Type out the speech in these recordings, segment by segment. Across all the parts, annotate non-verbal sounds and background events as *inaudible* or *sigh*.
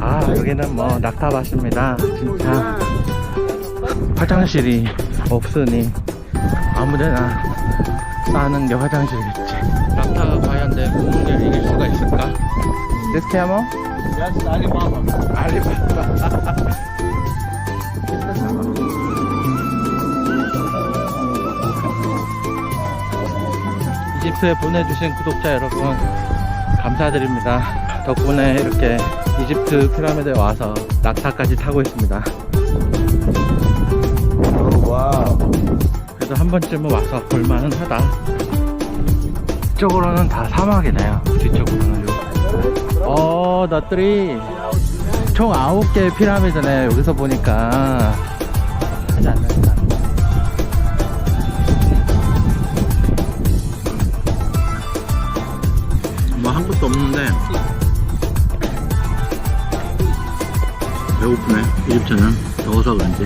아 여기는 뭐 낙타밭입니다 진짜 화장실이 없으니 아무데나 싸는 게 화장실이겠지 낙타가 과연 내 몸무게를 이길 수가 있을까? 디스케아모? Yes, Alibaba. 알리바바 이집트에 보내주신 구독자 여러분 감사드립니다 덕분에 이렇게 이집트 피라미드에 와서 낙타까지 타고 있습니다. wow. 그래도 한 번쯤은 와서 볼만은 하다. 이쪽으로는 다 사막이네요. 뒤쪽으로는 어 너들이 총 9개의 피라미드네 여기서 보니까. 하지 않는다 뭐한 것도 없는데 배고프네 이집트는 더워서 그런지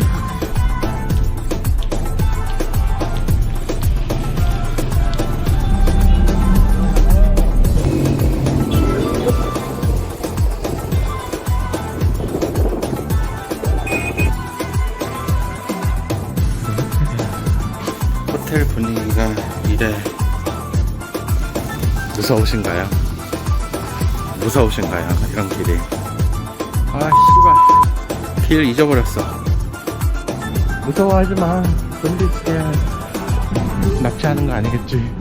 호텔 분위기가 이래 무서우신가요? 무서우신가요? 이런 길이 길 잊어버렸어. 무서워하지 마. 좀비 치게 납치하는 거 아니겠지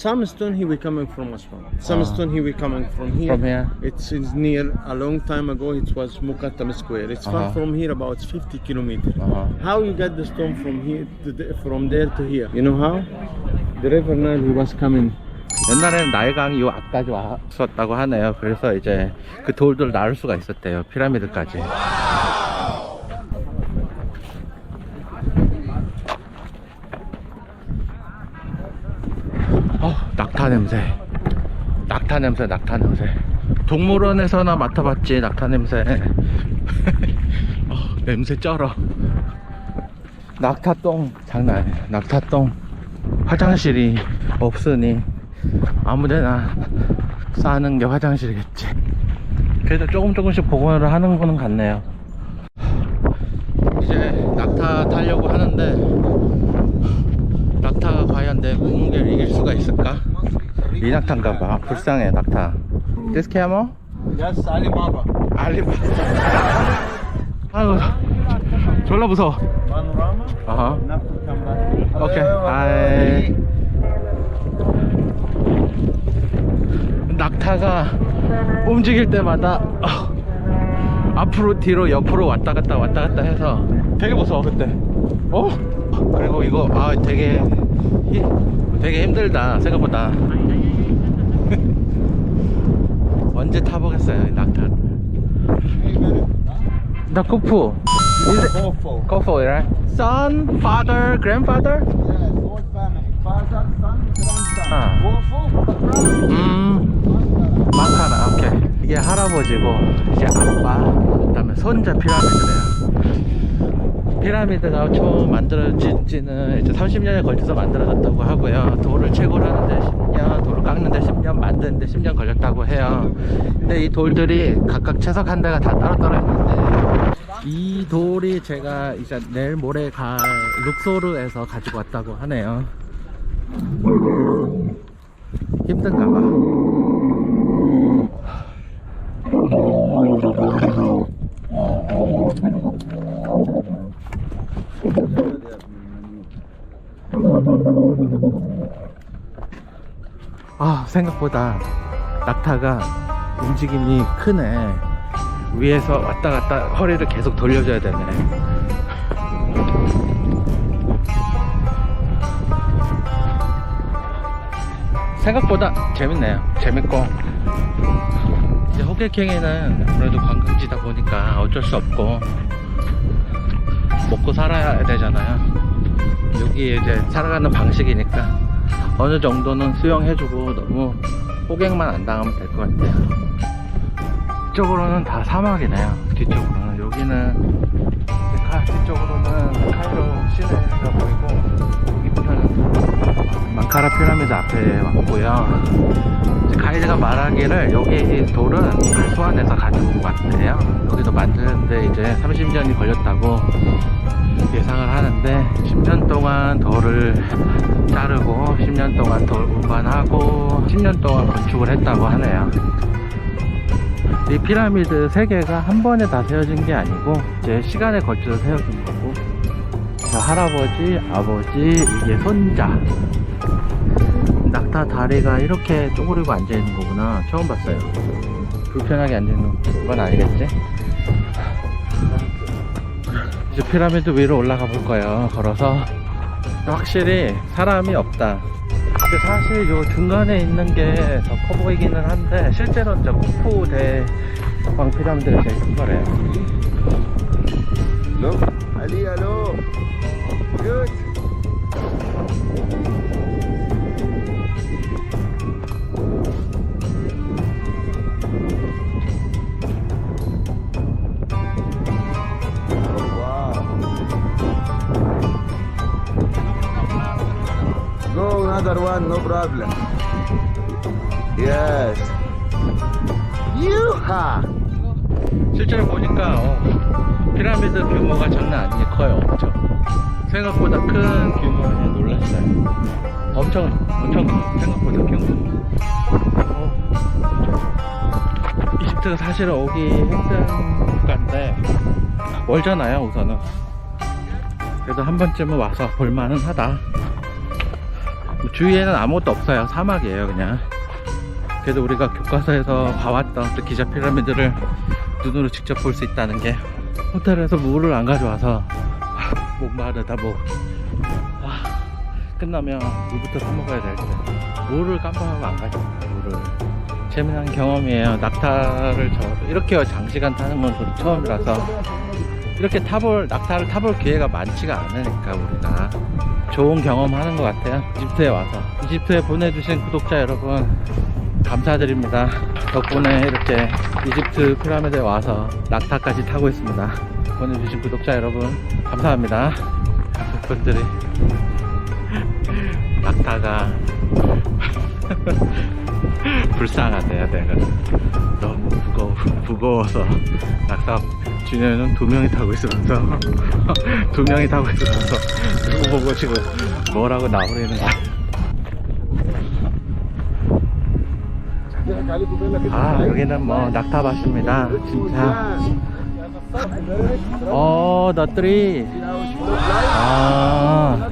Some stone here we coming from Aswan. Some Ah. stone here we coming from here. From here? It's, it's near a long time ago. It was Mukattam Square. It's Uh-huh. far from here about 50 kilometers. Uh-huh. How you get the stone from here to the, from there to here? You know how? The river Nile he was coming. 옛날에는 나일강이 요 앞까지 왔었다고 하네요 그래서 이제 그 돌들 나를 수가 있었대요 피라미드까지 어 낙타 냄새. 낙타 냄새 낙타 냄새. 동물원에서나 맡아봤지 낙타 냄새. *laughs* 어, 냄새 쩔어. 낙타똥 장난 아니야. 낙타똥. 화장실이 없으니 아무데나 싸는 게 화장실이겠지. 그래도 조금 조금씩 복원을 하는 거는 같네요. 이제 낙타 타려고 하는데 낙타가 과연 내 몸무게를 이길 수가 있을까? 이 낙타인가 봐 불쌍해 낙타 디스케아모? Yes, Alibaba. 알리바 *laughs* 아유 졸라 무서워 Panorama. 어허 Enough to come back. 오케이 하이 낙타가 움직일 때마다 어, 앞으로 뒤로 옆으로 왔다 갔다 왔다 갔다 해서 되게 무서워 그때 어? 그리고 이거 아 되게 히- 되게 힘들다 생각보다 언제 타보겠어요 이 낙타를 나 쿠프 Awful. Kofo, right? Son, father, grandfather? Yeah, whole family. Father, son, grandson. Ah. Awful. 음, 마카나, 오케이. 이게 할아버지고, 이제 아빠, 그 다음에 손자 피라미드래요. 피라미드가 처음 만들어진 지는 이제 30년에 걸쳐서 만들어졌다고 하고요. 돌을 채굴 하는데 10년, 돌을 깎는데 10년, 만드는데 10년 걸렸다고 해요. 근데 이 돌들이 각각 채석한 데가 다 따로따로 있는데, 이 돌이 제가 이제 내일 모레 갈 룩소르에서 가지고 왔다고 하네요. 힘든가 봐. 아, 생각보다 낙타가 움직임이 크네. 위에서 왔다 갔다 허리를 계속 돌려줘야 되네. 생각보다 재밌네요. 재밌고. 이제 호객행위는 아무래도 관광지다 보니까 어쩔 수 없고, 먹고 살아야 되잖아요. 여기 이제 살아가는 방식이니까 어느 정도는 수용해주고 너무 호객만 안 당하면 될 것 같아요. 이쪽으로는 다 사막이네요. 뒤쪽으로는. 여기는 보니까 뒤쪽으로는 카이로 시내가 보이고 이부터는 망카라 피라미드 앞에 왔고요. 가이드가 말하기를 여기 돌은 아수안에서 가져온 것 같아요. 여기도 만드는데 이제 30년이 걸렸다고 예상을 하는데 10년 동안 돌을 자르고 10년 동안 돌 운반하고 10년 동안 건축을 했다고 하네요. 이 피라미드 세 개가 한 번에 다 세워진 게 아니고 이제 시간에 걸쳐서 세워진 거고 저 할아버지, 아버지, 이게 손자. 낙타 다리가 이렇게 쪼그리고 앉아 있는 거구나. 처음 봤어요. 불편하게 앉아 있는 건 아니겠지? 이제 피라미드 위로 올라가 볼 거예요. 걸어서 확실히 사람이 없다 근데 사실 요 중간에 있는 게 더 커 보이기는 한데 실제로는 저 쿠푸 대왕 피라미드가 제일 큰 거래요. Good. Go another one, no problem. Yes. Yeehaw! 실제로 보니까 어, 피라미드 규모가 장난 아니게 커요 엄청 생각보다 큰 규모에 놀랐어요 엄청 엄청 커 생각보다 규모 어, 이집트가 사실은 오기 힘든 국가인데 멀잖아요 우선은 그래도 한 번쯤은 와서 볼만은 하다 뭐 주위에는 아무것도 없어요. 사막이에요 그냥. 그래도 우리가 교과서에서 봐왔던 그 기자 피라미드를 눈으로 직접 볼 수 있다는 게 호텔에서 물을 안 가져와서 *laughs* 목마르다 뭐 와, 끝나면 물부터 사 먹어야 될 때 물을 깜빡하고 안 가져와 물을. 재미난 경험이에요. 낙타를 저 이렇게 장시간 타는 건 처음이라서 이렇게 타볼 낙타를 타볼 기회가 많지가 않으니까 우리가 좋은 경험하는 것 같아요 이집트에 와서 이집트에 보내주신 구독자 여러분 감사드립니다. 덕분에 이렇게 이집트 피라미드에 와서 낙타까지 타고 있습니다. 보내주신 구독자 여러분 감사합니다. 분들이 *laughs* 낙타가 *laughs* 불쌍하대요. 내가 너무 무거워 무거워서 낙타 준현은 두 명이 타고 있으면서 *laughs* 두 명이 타고 있으면서 누구 보고 지금 뭐라고 나부리는 거야. 아 여기는 뭐 낙타밭입니다 진짜 어 너트리 아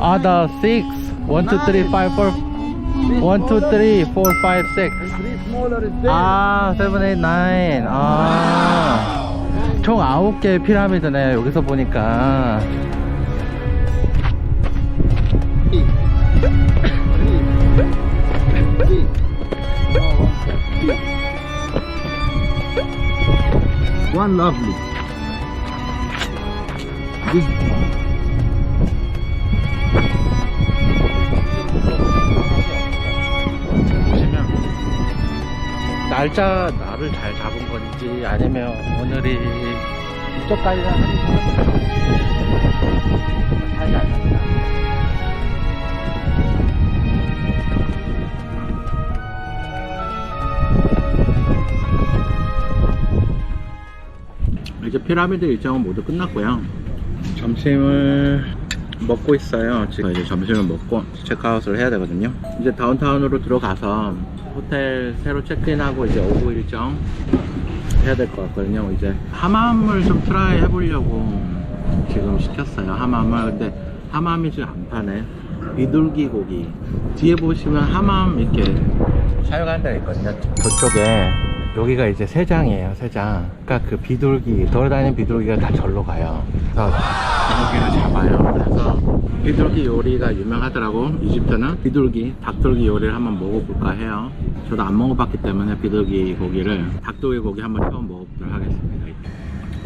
아, six. One, two, three, five, four. One, two, three, four, five, six. 아, eight, nine. 아, 총 아홉 개의 피라미드네. 여기서 보니까. One lovely. This 날짜 날을 잘 잡은 건지 아니면 오늘이 이쪽까지는 한 살지 않습니다. 이제 피라미드 일정은 모두 끝났고요. 점심을 먹고 있어요. 지금 이제 점심을 먹고 체크아웃을 해야 되거든요. 이제 다운타운으로 들어가서 호텔 새로 체크인하고 이제 오후 일정 해야 될 것 같거든요. 이제 하맘을 좀 트라이 해보려고 지금 시켰어요. 하맘을. 근데 하맘이 지금 안 파네. 비둘기 고기. 뒤에 보시면 하맘 이렇게 사용하는 데가 있거든요. 저쪽에 여기가 이제 세장이에요, 세장. 그러니까 그 비둘기, 돌아다니는 비둘기가 다 절로 가요. 그래서 비둘기를 잡아요. 그래서 비둘기 요리가 유명하더라고. 이집트는 비둘기, 닭돌기 요리를 한번 먹어볼까 해요. 저도 안 먹어봤기 때문에 비둘기 고기를 닭돌기 고기 한번 처음 먹어보도록 하겠습니다.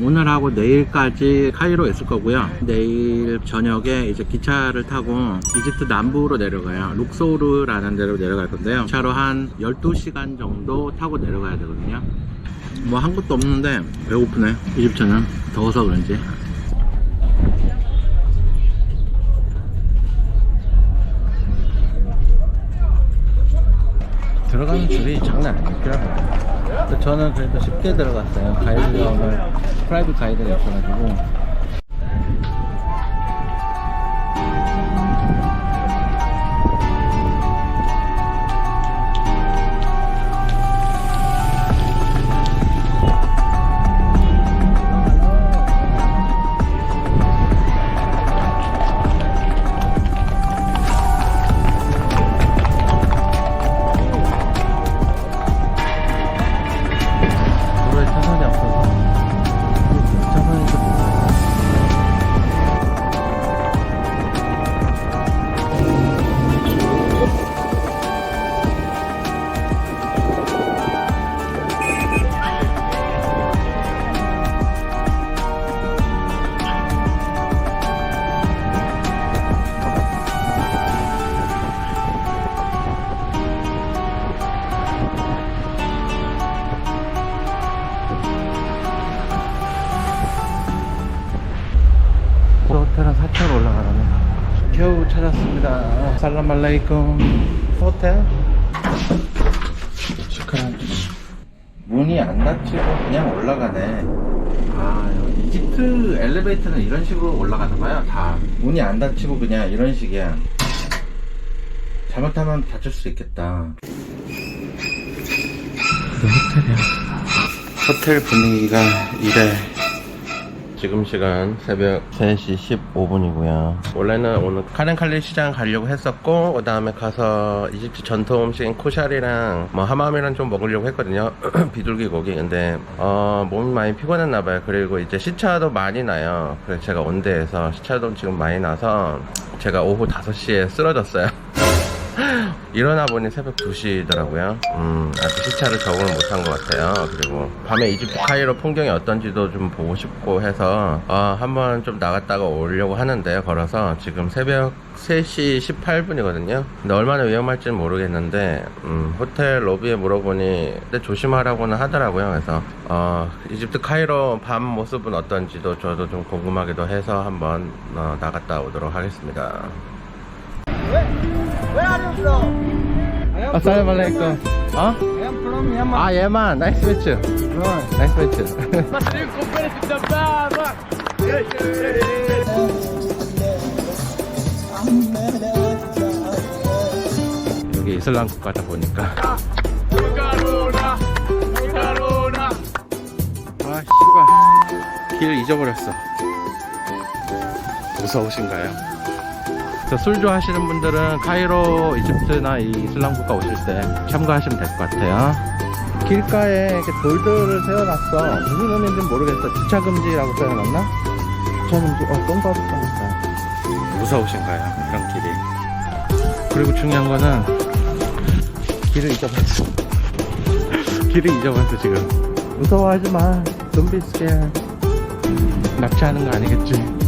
오늘하고 내일까지 카이로에 있을 거고요. 내일 저녁에 이제 기차를 타고 이집트 남부로 내려가요. 룩소르라는 데로 내려갈 건데요. 차로 한 12시간 정도 타고 내려가야 되거든요. 뭐 한 것도 없는데 배고프네 이집트는 더워서 그런지 들어가는 줄이 장난 아니더라고요 저는 그래도 쉽게 들어갔어요. 가이드가 오늘 프라이빗 가이드가 있어가지고 살라말레이쿰 호텔 슈크란 문이 안 닫히고 그냥 올라가네. 아 여기 이집트 엘리베이터는 이런 식으로 올라가나봐요 다. 문이 안 닫히고 그냥 이런 식이야. 잘못하면 다칠 수 있겠다. 이게 호텔이야. 호텔 분위기가 이래 지금 시간 새벽 3시 15분이고요. 원래는 오늘 카렌칼리 시장 가려고 했었고, 그 다음에 가서 이집트 전통 음식인 코샤리랑 뭐 하맘이랑 좀 먹으려고 했거든요. *clears throat* 비둘기 고기. 근데, 어, 몸이 많이 피곤했나 봐요. 그리고 이제 시차도 많이 나요. 그래서 제가 온대에서 시차도 지금 많이 나서 제가 오후 5시에 쓰러졌어요. *laughs* 일어나 보니 새벽 2시더라고요. 음, 아직 시차를 적응을 못한 것 같아요. 그리고 밤에 이집트 카이로 풍경이 어떤지도 좀 보고 싶고 해서 어, 한번 좀 나갔다가 오려고 하는데요. 걸어서 지금 새벽 3시 18분이거든요. 근데 얼마나 위험할지는 모르겠는데 음, 호텔 로비에 물어보니 근데 조심하라고는 하더라고요. 그래서 어, 이집트 카이로 밤 모습은 어떤지도 저도 좀 궁금하기도 해서 한번 어, 나갔다 오도록 하겠습니다. Where are you from? 아살라말레이쿰 어? I am from Yemen. 아 예만. 나이스 매치. 나이스 매치. 여기 이슬람 국가다 보니까. 아 씨발. 길 잊어버렸어. 무서우신가요? 술 좋아하시는 분들은 카이로 이집트나 이 이슬람 국가 오실 때 참고하시면 될 것 같아요. 길가에 이렇게 돌들을 세워놨어. 무슨 의미인지 모르겠어. 주차금지라고 써놨나? 주차금지. 어 써놨다. 무서우신가요? 이런 길이. 그리고 중요한 거는 길을 잊어버렸어. *laughs* 길을 잊어버렸어 지금. 무서워하지 마. Be scared. 납치하는 거 아니겠지